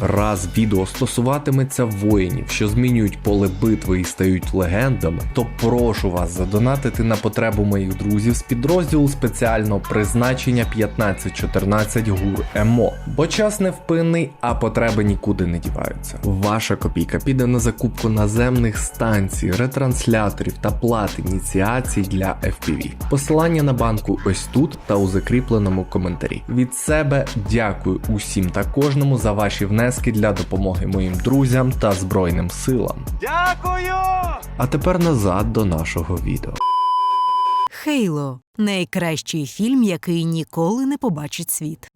Раз відео стосуватиметься воїнів, що змінюють поле битви і стають легендами, то прошу вас задонатити на потребу моїх друзів з підрозділу спеціального призначення 1514 ГУР ЕМО. Бо час невпинний, а потреби нікуди не діваються. Ваша копійка піде на закупку наземних станцій, ретрансляторів та плат ініціацій для FPV. Посилання на банку ось тут та у закріпленому коментарі. Від себе дякую усім та кожному за ваші внески для допомоги моїм друзям та Збройним силам. Дякую! А тепер назад до нашого відео. Хейло найкращий фільм, який ніколи не побачить світ.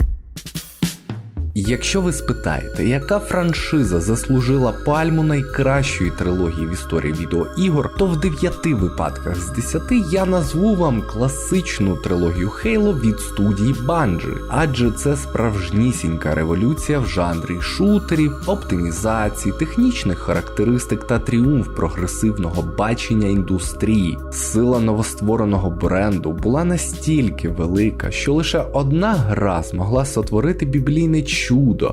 Якщо ви спитаєте, яка франшиза заслужила пальму найкращої трилогії в історії відеоігор, то в 9 випадках з 10 я назву вам класичну трилогію Halo від студії Bungie, адже це справжнісінька революція в жанрі шутерів, оптимізації, технічних характеристик та тріумф прогресивного бачення індустрії. Сила новоствореного бренду була настільки велика, що лише одна гра змогла сотворити біблійне чудо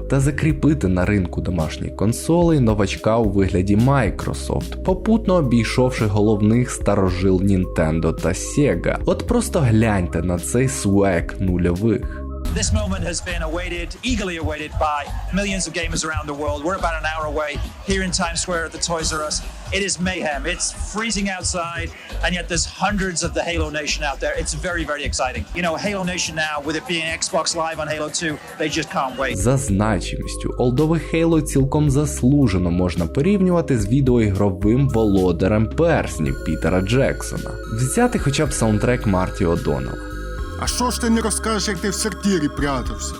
та закріпити на ринку домашніх консолей новачка у вигляді Microsoft, попутно обійшовши головних старожил Nintendo та Sega. От просто гляньте на цей свек нульових. This moment has been awaited, eagerly awaited by millions of gamers around the world. We're about an hour away here in Times Square at the Toys R Us. It is mayhem. It's freezing outside, and yet there's hundreds of the Halo Nation out there. It's very, very exciting. You know, Halo Nation now, with it being Xbox Live on Halo 2, they just can't wait. За значимістю, олдове Halo цілком заслужено можна порівнювати з відеоігровим володарем перснів Пітера Джексона. Взяти хоча б саундтрек Марті О'Доннелла. А що ж ти не розкажеш, як ти в сортирі прятався?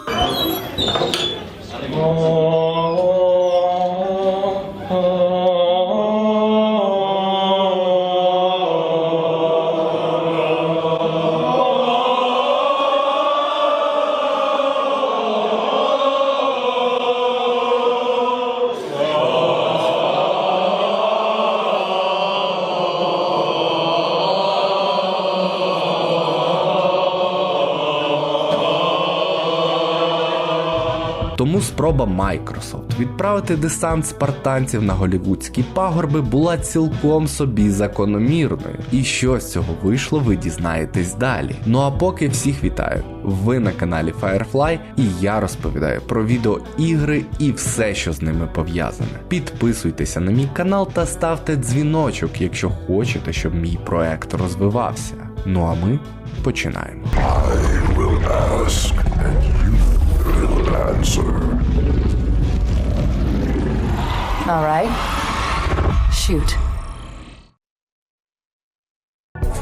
Тому спроба Microsoft відправити десант спартанців на голівудські пагорби була цілком собі закономірною. І що з цього вийшло, ви дізнаєтесь далі. Ну а поки всіх вітаю. Ви на каналі Firefly, і я розповідаю про відеоігри і все, що з ними пов'язане. Підписуйтеся на мій канал та ставте дзвіночок, якщо хочете, щоб мій проект розвивався. Ну а ми починаємо. All right. Shoot.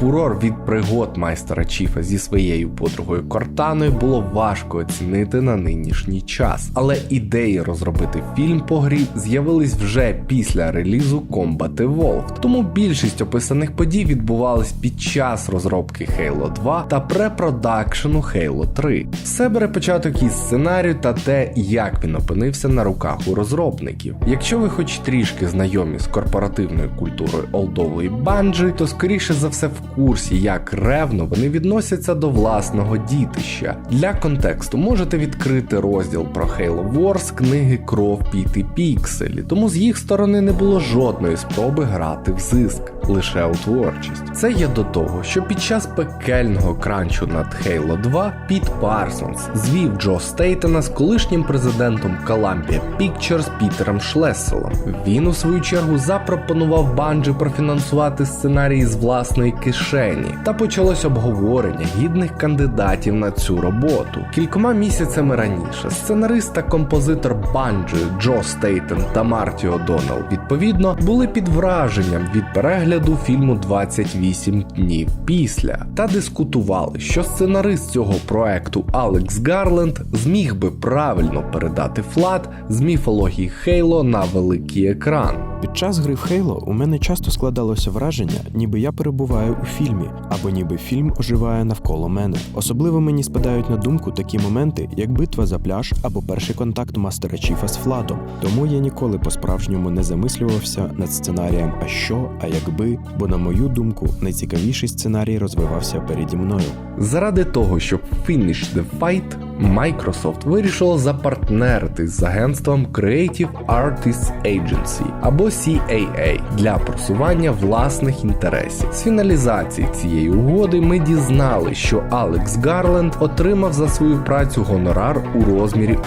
Фурор від пригод майстера Чіфа зі своєю подругою Кортаною було важко оцінити на нинішній час, але ідеї розробити фільм по грі з'явились вже після релізу Combat Evolved, тому більшість описаних подій відбувались під час розробки Halo 2 та препродакшену Halo 3. Все бере початок із сценарію та те, як він опинився на руках у розробників. Якщо ви хоч трішки знайомі з корпоративною культурою олдової банджі, то скоріше за все в курсі, як ревно вони відносяться до власного дітища. Для контексту можете відкрити розділ про Halo Wars книги Кров Піти Пікселі, тому з їх сторони не було жодної спроби грати в зиск, лише у творчість. Це є до того, що під час пекельного кранчу над Halo 2 Піт Парсонс звів Джо Стейтена з колишнім президентом Columbia Pictures Пітером Шлеселом. Він у свою чергу запропонував Банджі профінансувати сценарій з власної кишені, та почалось обговорення гідних кандидатів на цю роботу. Кількома місяцями раніше сценарист та композитор Банджі Джо Стейтен та Марті О'Доннелл відповідно були під враженням від перегляду фільму 28 днів після та дискутували, що сценарист цього проекту Алекс Гарленд зміг би правильно передати флат з міфології Хейло на великий екран. Під час гри в Halo у мене часто складалося враження, ніби я перебуваю у фільмі, або ніби фільм оживає навколо мене. Особливо мені спадають на думку такі моменти, як битва за пляж або перший контакт мастера Чіфа з Фладом. Тому я ніколи по-справжньому не замислювався над сценарієм а що, а якби, бо, на мою думку, найцікавіший сценарій розвивався переді мною. Заради того, щоб finish the fight, Microsoft вирішила запартнеритись з агентством Creative Artists Agency або CAA для просування власних інтересів. З фіналізації цієї угоди ми дізнали, що Алекс Гарленд отримав за свою працю гонорар у розмірі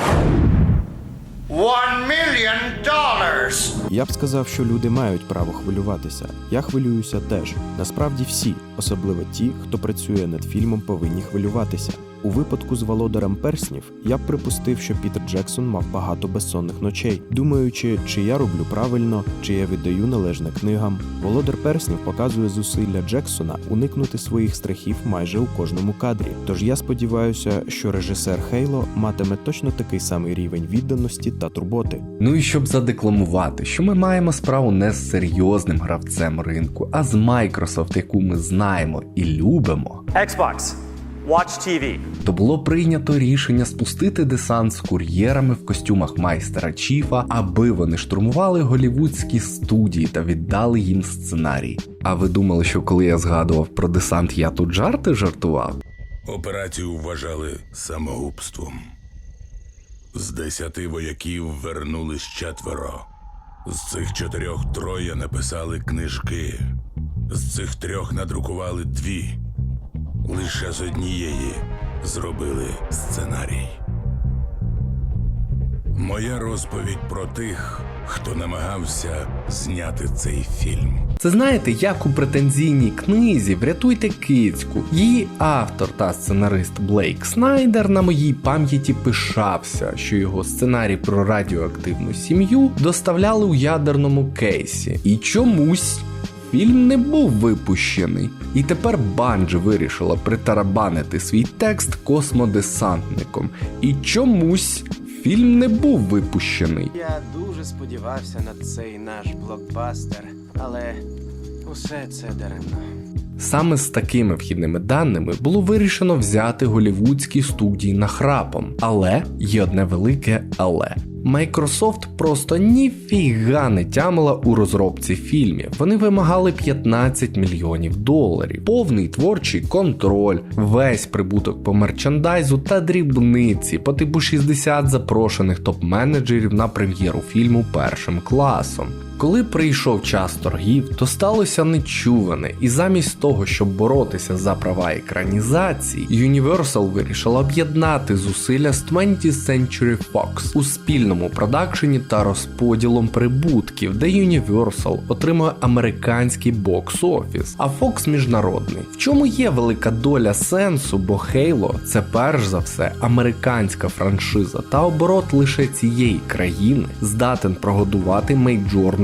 One million dollars! Я б сказав, що люди мають право хвилюватися. Я хвилююся теж. Насправді всі, особливо ті, хто працює над фільмом, повинні хвилюватися. У випадку з володарем перснів я б припустив, що Пітер Джексон мав багато безсонних ночей, думаючи, чи я роблю правильно, чи я віддаю належне книгам. Володар перснів показує зусилля Джексона уникнути своїх страхів майже у кожному кадрі. Тож я сподіваюся, що режисер Хейло матиме точно такий самий рівень відданості та турботи. Ну і щоб задекламувати, що ми маємо справу не з серйозним гравцем ринку, а з Microsoft, яку ми знаємо і любимо, Xbox. Watch TV. то було прийнято рішення спустити десант з кур'єрами в костюмах майстера Чіфа, аби вони штурмували голівудські студії та віддали їм сценарій. А ви думали, що коли я згадував про десант, я тут жарти жартував? Операцію вважали самогубством. З десяти вояків вернулись четверо. З цих чотирьох троє написали книжки. З цих трьох надрукували дві. Лише з однієї зробили сценарій. Моя розповідь про тих, хто намагався зняти цей фільм. Це знаєте, як у претензійній книзі Врятуйте кицьку. Її автор та сценарист Блейк Снайдер на моїй пам'яті пишався, що його сценарій про радіоактивну сім'ю доставляли у ядерному кейсі. І чомусь. Фільм не був випущений, і тепер Банджі вирішила притарабанити свій текст космодесантником. І чомусь фільм не був випущений. Я дуже сподівався на цей наш блокбастер, але усе це даремно. Саме з такими вхідними даними було вирішено взяти голівудські студії нахрапом. Але є одне велике але. Microsoft просто ніфіга не тямила у розробці фільмів. Вони вимагали 15 мільйонів доларів, повний творчий контроль, весь прибуток по мерчандайзу та дрібниці по типу 60 запрошених топ-менеджерів на прем'єру фільму першим класом. Коли прийшов час торгів, то сталося нечуване, і замість того, щоб боротися за права екранізації, Universal вирішила об'єднати зусилля з 20th Century Fox у спільному продакшені та розподілом прибутків, де Universal отримує американський бокс-офіс, а Fox міжнародний. В чому є велика доля сенсу, бо Halo – це перш за все американська франшиза, та оборот лише цієї країни здатен прогодувати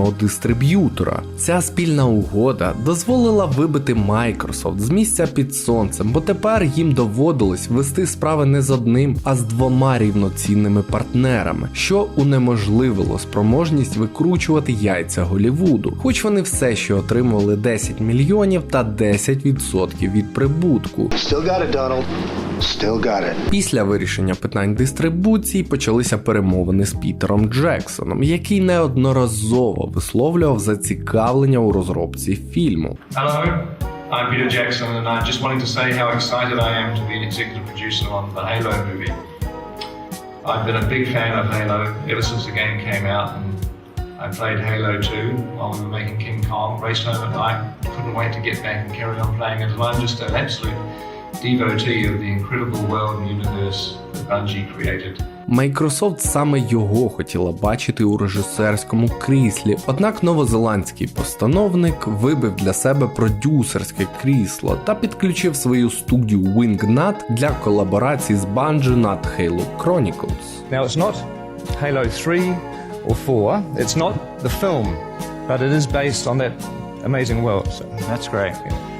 мейджорного дистриб'ютора. Ця спільна угода дозволила вибити Microsoft з місця під сонцем, бо тепер їм доводилось вести справи не з одним, а з двома рівноцінними партнерами, що унеможливило спроможність викручувати яйця Голівуду, хоч вони все ще отримували 10 мільйонів та 10% від прибутку. Still got it, Donald. Still got it. Після вирішення питань дистрибуції почалися перемовини з Пітером Джексоном, який неодноразово висловлював зацікавлення у розробці фільму. Hello, I'm Peter Jackson, and I just wanted to say how excited I am to be an executive producer on the Halo movie. I've been a big fan of Halo ever since the game came out, and I played Halo 2 while we were making King Kong, raced home at night, couldn't wait to get back and carry on playing it, and I'm just an absolute devotee of the incredible world and universe that Bungie created. Microsoft саме його хотіла бачити у режисерському кріслі, однак новозеландський постановник вибив для себе продюсерське крісло та підключив свою студію Wingnut для колаборації з Bungie над Halo Chronicles. Now, it's not Halo 3 or 4, it's not the film, but it is based on that amazing world. So, That's great.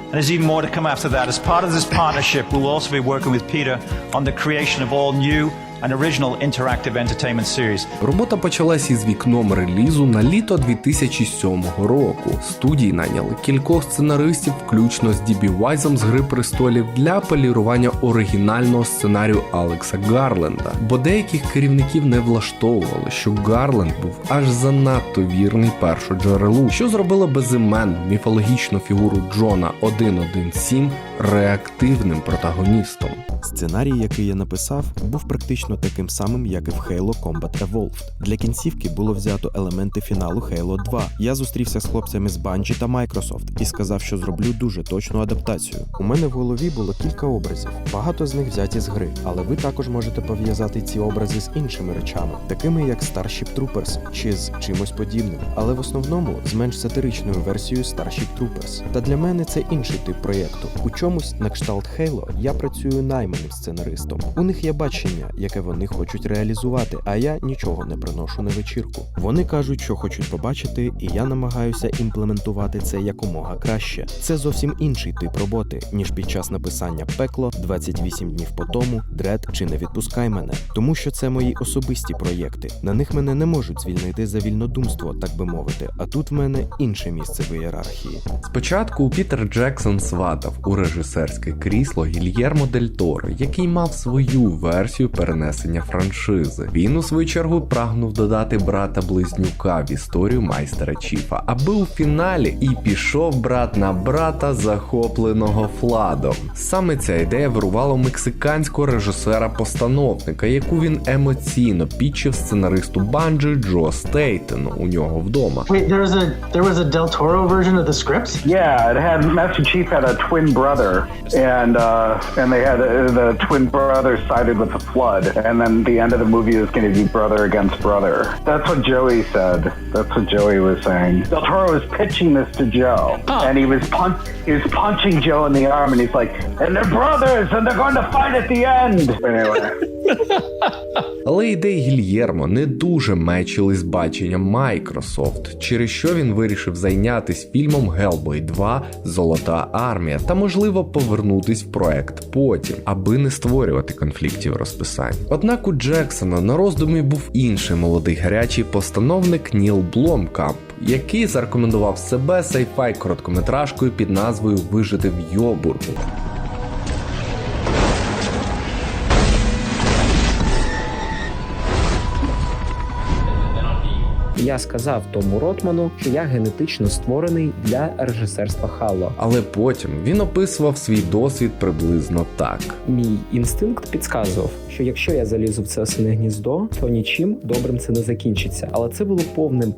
And there's even more to come after that. As part of this partnership, we'll also be working with Peter on the creation of all new and original interactive entertainment series. Робота почалась із вікном релізу на літо 2007 року. Студії найняли кількох сценаристів, включно з Дібі Вайзом з Гри престолів, для полірування оригінального сценарію Алекса Гарленда, бо деяких керівників не влаштовували, що Гарленд був аж занадто вірний першоджерелу, що зробило безіменну міфологічну фігуру Джона 117 реактивним протагоністом. Сценарій, який я написав, був практично таким самим, як і в Halo Combat Evolved. Для кінцівки було взято елементи фіналу Halo 2. Я зустрівся з хлопцями з Bungie та Microsoft і сказав, що зроблю дуже точну адаптацію. У мене в голові було кілька образів. Багато з них взяті з гри, але ви також можете пов'язати ці образи з іншими речами, такими як Starship Troopers чи з чимось подібним. Але в основному з менш сатиричною версією Starship Troopers. Та для мене це інший тип проєкту. У чомусь на кшталт Halo я працюю найманим сценаристом. У них є бачення, яке вони хочуть реалізувати, а я нічого не приношу на вечірку. Вони кажуть, що хочуть побачити, і я намагаюся імплементувати це якомога краще. Це зовсім інший тип роботи, ніж під час написання пекло 28 днів по тому, дред чи не відпускай мене, тому що це мої особисті проєкти. На них мене не можуть звільнити за вільнодумство, так би мовити. А тут в мене інше місце в ієрархії. Спочатку Пітер Джексон сватав у режисерське крісло Гільєрмо Дель Торо, який мав свою версію перенесення франшизи. Він у свою чергу прагнув додати брата близнюка в історію майстера Чіфа, аби у фіналі і пішов брат на брата, захопленого Фладом. Саме ця ідея вирувала у мексиканського режисера-постановника, яку він емоційно підчив сценаристу Банджі Джо Стейтену у нього вдома. Wait, there was a there was a Del Toro version of the script. Yeah, it had Master Chief had a twin brother, and uh, and they had uh, the twin brother sided with the flood, and then the end of the movie is going to be brother against brother. That's what Joey said. That's what Joey was saying. Del Toro was pitching this to Joe, and he was punch he was punching Joe in the arm, and he's like, and they're brothers, and they're going to fight at the end. Anyway. Але ідеї Гільєрмо не дуже мечили з баченням Microsoft, через що він вирішив зайнятися фільмом Hellboy 2 Золота армія та можливо повернутись в проект потім, аби не створювати конфліктів розписань. Однак у Джексона на роздумі був інший молодий гарячий постановник Ніл Бломкамп, який зарекомендував себе сайфай короткометражкою під назвою Вижити в Йобургу. Я сказав тому Ротману, що я генетично створений для режисерства Хало. Але потім він описував свій досвід приблизно так. Мій інстинкт підказував, що якщо я залізу в це осине гніздо, то нічим добрим це не закінчиться. Але це було повним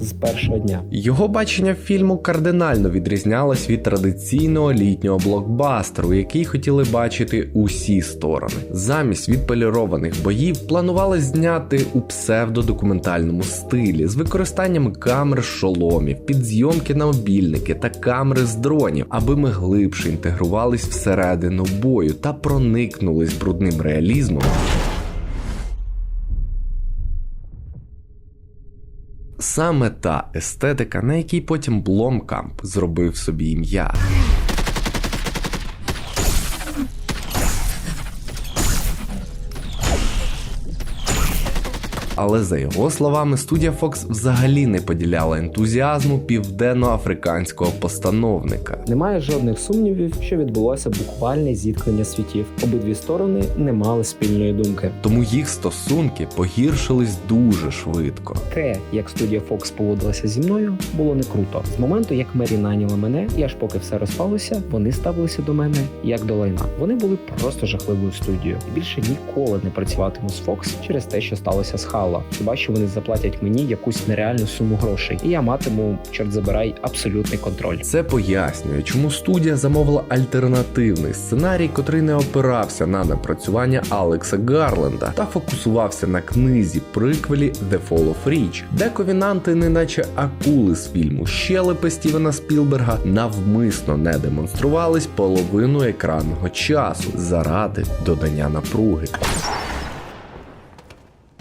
з першого дня. Його бачення фільму кардинально відрізнялось від традиційного літнього блокбастеру, який хотіли бачити усі сторони. Замість відполірованих боїв планували зняти у псевдодокументальному стилі з використанням камер шоломів, підзйомки на мобільники та камери з дронів, аби ми глибше інтегрувались всередину бою та проникнулись брудним реалізмом. Саме та естетика, на якій потім Бломкамп зробив собі ім'я. Але за його словами, студія Fox взагалі не поділяла ентузіазму південноафриканського постановника. Немає жодних сумнівів, що відбулося буквальне зіткнення світів. Обидві сторони не мали спільної думки. Тому їх стосунки погіршились дуже швидко. Те, як студія Fox поводилася зі мною, було не круто. З моменту, як Мері наняла мене, і аж поки все розпалося, вони ставилися до мене як до лайна. Вони були просто жахливою студією. І більше ніколи не працюватиму з Fox через те, що сталося з Хало. Хіба що вони заплатять мені якусь нереальну суму грошей, і я матиму, чорт забирай, абсолютний контроль. Це пояснює, чому студія замовила альтернативний сценарій, котрий не опирався на напрацювання Алекса Гарленда та фокусувався на книзі приквелі The Fall of Reach, де ковінанти, неначе акули з фільму Щелепи Стівена Спілберга, навмисно не демонструвались половину екранного часу заради додання напруги.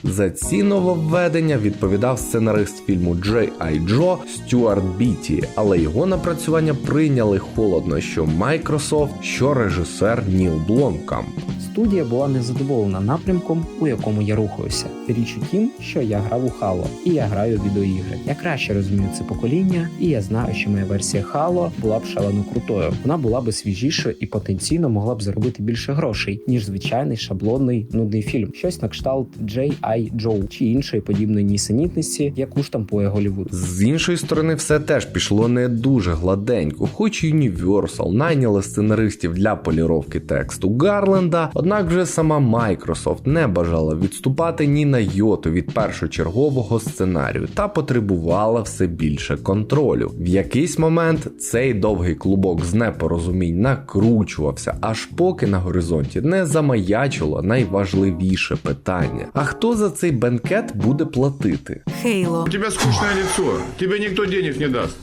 За ці нововведення відповідав сценарист фільму Джей Ай Джо Стюарт Біті, але його напрацювання прийняли холодно, що Microsoft, що режисер Ніл Бломкамп. Студія була незадоволена напрямком, у якому я рухаюся. Річ у тім, що я грав у Halo, і я граю в відеоігри. Я краще розумію це покоління, і я знаю, що моя версія Halo була б шалено крутою. Вона була б свіжішою і потенційно могла б заробити більше грошей, ніж звичайний шаблонний нудний фільм. Щось на кшталт J.I. G.I. Joe чи іншої подібної нісенітниці, яку штампує Голівуд. З іншої сторони, все теж пішло не дуже гладенько, хоч Universal найняли сценаристів для поліровки тексту Гарленда, однак вже сама Microsoft не бажала відступати ні на йоту від першочергового сценарію та потребувала все більше контролю. В якийсь момент цей довгий клубок з непорозумінь накручувався, аж поки на горизонті не замаячило найважливіше питання: а хто за цей бенкет буде платити? Хейло. У тебя скучное лицо. Тебе ніхто денег не даст.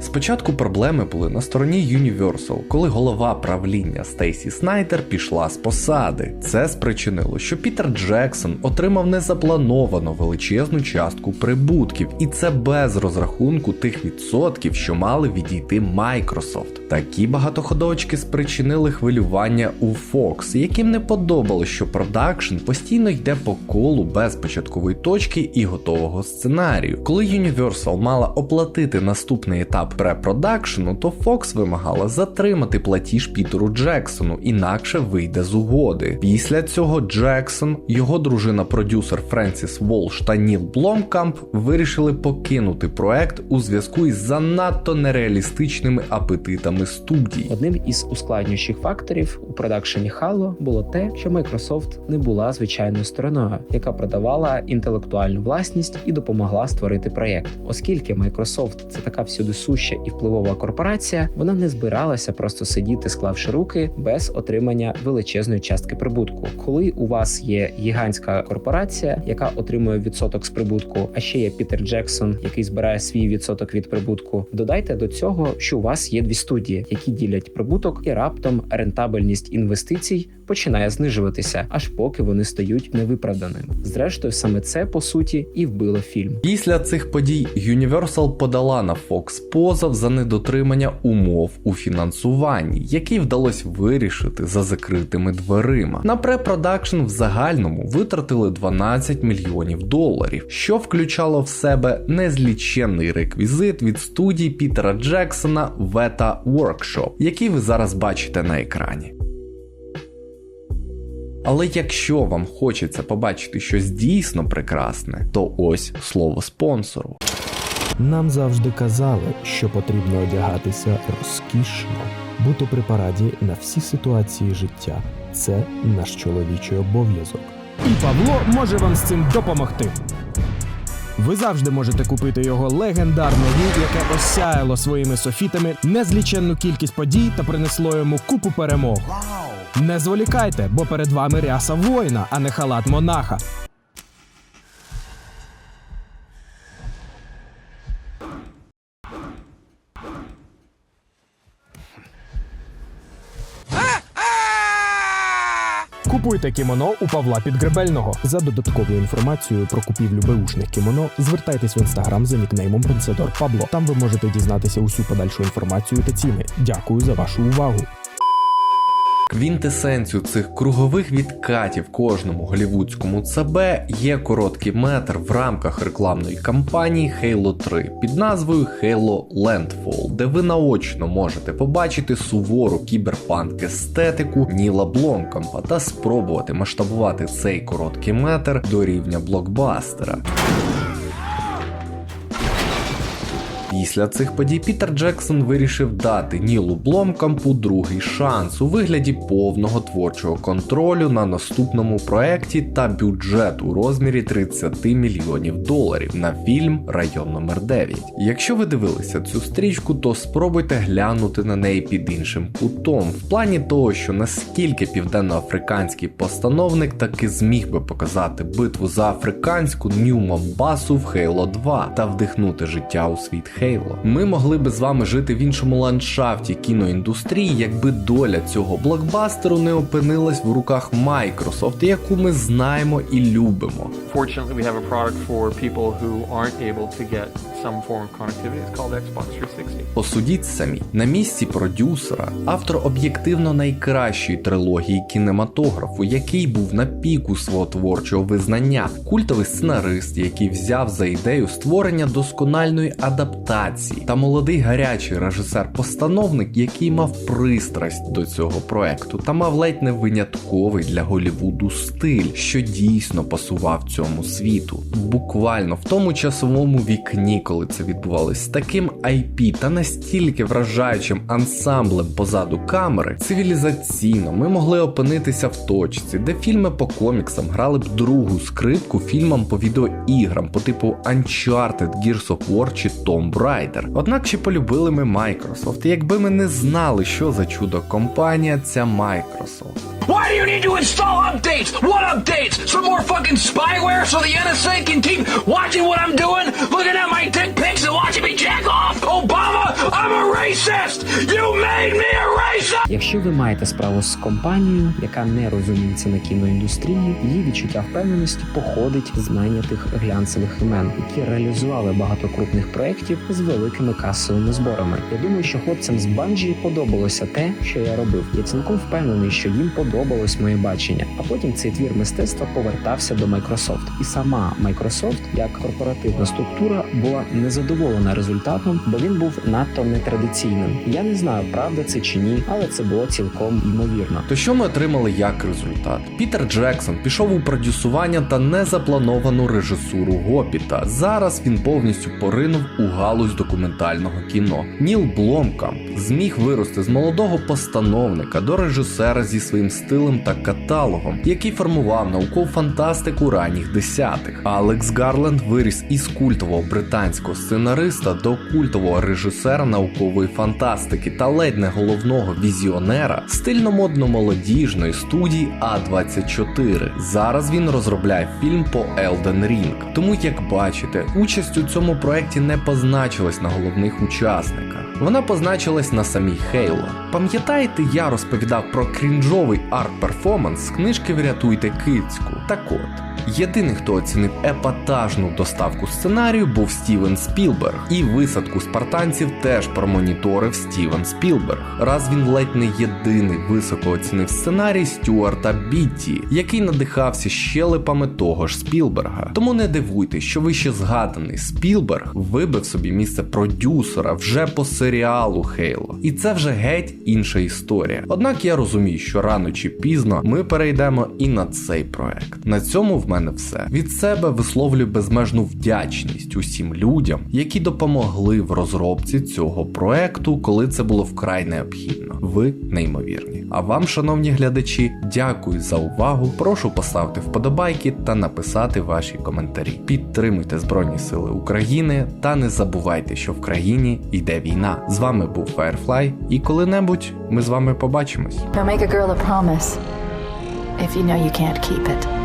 Спочатку проблеми були на стороні Universal, коли голова правління Стейсі Снайдер пішла з посади. Це спричинило, що Пітер Джексон отримав незаплановано величезну частку прибутків, і це без розрахунку тих відсотків, що мали відійти Microsoft. Такі багатоходовочки спричинили хвилювання у Fox, яким не подобалось, що продакшн постійно йде по колу без початкової точки і готового сценарію. Коли Universal мала оплатити наступний етап препродакшену, то Fox вимагала затримати платіж Пітеру Джексону, інакше вийде з угоди. Після цього Джексон, його дружина-продюсер Френсіс Волш та Ніл Бломкамп вирішили покинути проект у зв'язку із занадто нереалістичними апетитами студії. Одним із ускладнюючих факторів у продакшені Halo було те, що Microsoft не була звичайною стороною, яка продавала інтелектуальну власність і допомогла створити проєкт. Оскільки Microsoft це така всюди суща і впливова корпорація, вона не збиралася просто сидіти, склавши руки без отримання величезної частки прибутку. Коли у вас є гігантська корпорація, яка отримує відсоток з прибутку, а ще є Пітер Джексон, який збирає свій відсоток від прибутку. Додайте до цього, що у вас є дві студії, які ділять прибуток, і раптом рентабельність інвестицій починає знижуватися, аж поки вони стають невиправданими. Зрештою, саме це по суті і вбило фільм. Після цих подій Universal подала на Fox позов за недотримання умов у фінансуванні, який вдалося вирішити за закритими дверима. На препродакшн в загальному витратили 12 мільйонів доларів, що включало в себе незліченний реквізит від студії Пітера Джексона Veta Workshop, який ви зараз бачите на екрані. Але якщо вам хочеться побачити щось дійсно прекрасне, то ось слово спонсору. Нам завжди казали, що потрібно одягатися розкішно, бути при параді на всі ситуації життя. Це наш чоловічий обов'язок. І Павло може вам з цим допомогти. Ви завжди можете купити його легендарне ві, яке осяяло своїми софітами незліченну кількість подій та принесло йому купу перемог. Не зволікайте, бо перед вами ряса воїна, а не халат монаха. Купуйте кімоно у Павла Підгребельного. За додатковою інформацією про купівлю беушних кімоно звертайтесь в інстаграм за нікнеймом Принцедор Пабло. Там ви можете дізнатися усю подальшу інформацію та ціни. Дякую за вашу увагу. Квінтесенцію цих кругових відкатів кожному голівудському ЦБ є короткий метр в рамках рекламної кампанії Halo 3 під назвою Halo Landfall, де ви наочно можете побачити сувору кіберпанк естетику Ніла Бломкампа та спробувати масштабувати цей короткий метр до рівня блокбастера. Після цих подій Пітер Джексон вирішив дати Нілу Бломкампу другий шанс у вигляді повного творчого контролю на наступному проекті та бюджет у розмірі 30 мільйонів доларів на фільм Район номер 9 Якщо ви дивилися цю стрічку, то спробуйте глянути на неї під іншим кутом, в плані того, що наскільки південноафриканський постановник таки зміг би показати битву за африканську Нью Момбасу в Halo 2 та вдихнути життя у світ Halo. Ми могли би з вами жити в іншому ландшафті кіноіндустрії, якби доля цього блокбастеру не опинилась в руках Microsoft, яку ми знаємо і любимо. Fortunately, we have a product for people who aren't able to get some form of connectivity. It's called Xbox 360. Посудіть самі на місці продюсера, автор об'єктивно найкращої трилогії кінематографу, який був на піку свого творчого визнання, культовий сценарист, який взяв за ідею створення доскональної адаптації локації та молодий гарячий режисер-постановник, який мав пристрасть до цього проекту та мав ледь не винятковий для Голівуду стиль, що дійсно пасував цьому світу. Буквально в тому часовому вікні, коли це відбувалось, з таким IP та настільки вражаючим ансамблем позаду камери, цивілізаційно ми могли опинитися в точці, де фільми по коміксам грали б другу скрипку фільмам по відеоіграм по типу Uncharted, Gears of War чи Tomb Raider. Однак чи полюбили ми Microsoft, якби ми не знали, що за чудо компанія ця Microsoft. Why do you need to install updates? What updates? Some more fucking spyware so the NSA can keep watching what I'm doing, looking at my dick pics and watching me jack off? Obama, I'm a racist! You made me a racist! Якщо ви маєте справу з компанією, яка не розуміється на кіноіндустрії, її відчуття впевненості походить з найнятих глянцевих імен, які реалізували багато крупних проєктів з великими касовими зборами. Я думаю, що хлопцям з Банжі подобалося те, що я робив. Я цілком впевнений, що їм подобалось моє бачення. А потім цей твір мистецтва повертався до Microsoft. І сама Microsoft, як корпоративна структура, була незадоволена результатом, бо він був надто нетрадиційним. Я не знаю, правда це чи ні, але це було цілком ймовірно. То що ми отримали як результат? Пітер Джексон пішов у продюсування та незаплановану режисуру Гопіта. Зараз він повністю поринув у галузь документального кіно. Ніл Бломкамп зміг вирости з молодого постановника до режисера зі своїм та каталогом, який формував наукову фантастику ранніх десятих. Алекс Гарленд виріс із культового британського сценариста до культового режисера наукової фантастики та ледь не головного візіонера стильно-модно-молодіжної студії А24. Зараз він розробляє фільм по Elden Ring. Тому, як бачите, участь у цьому проєкті не позначилась на головних учасниках. Вона позначилась на самій Хейло. Пам'ятаєте, я розповідав про крінжовий арт-перформанс з книжки Врятуйте кицьку. Так от. Єдиний, хто оцінив епатажну доставку сценарію, був Стівен Спілберг, і висадку спартанців теж промоніторив Стівен Спілберг. Раз він ледь не єдиний високо оцінив сценарій Стюарта Бітті, який надихався щелепами того ж Спілберга. Тому не дивуйтесь, що вище згаданий Спілберг вибив собі місце продюсера вже по серіалу Хейло. І це вже геть інша історія. Однак я розумію, що рано чи пізно ми перейдемо і на цей проект. На цьому в мене все. Від себе висловлюю безмежну вдячність усім людям, які допомогли в розробці цього проекту, коли це було вкрай необхідно. Ви неймовірні. А вам, шановні глядачі, дякую за увагу. Прошу поставити вподобайки та написати ваші коментарі. Підтримуйте Збройні Сили України та не забувайте, що в країні йде війна. З вами був Firefly, і коли-небудь ми з вами побачимось. Now make a girl a promise if you know you can't keep it.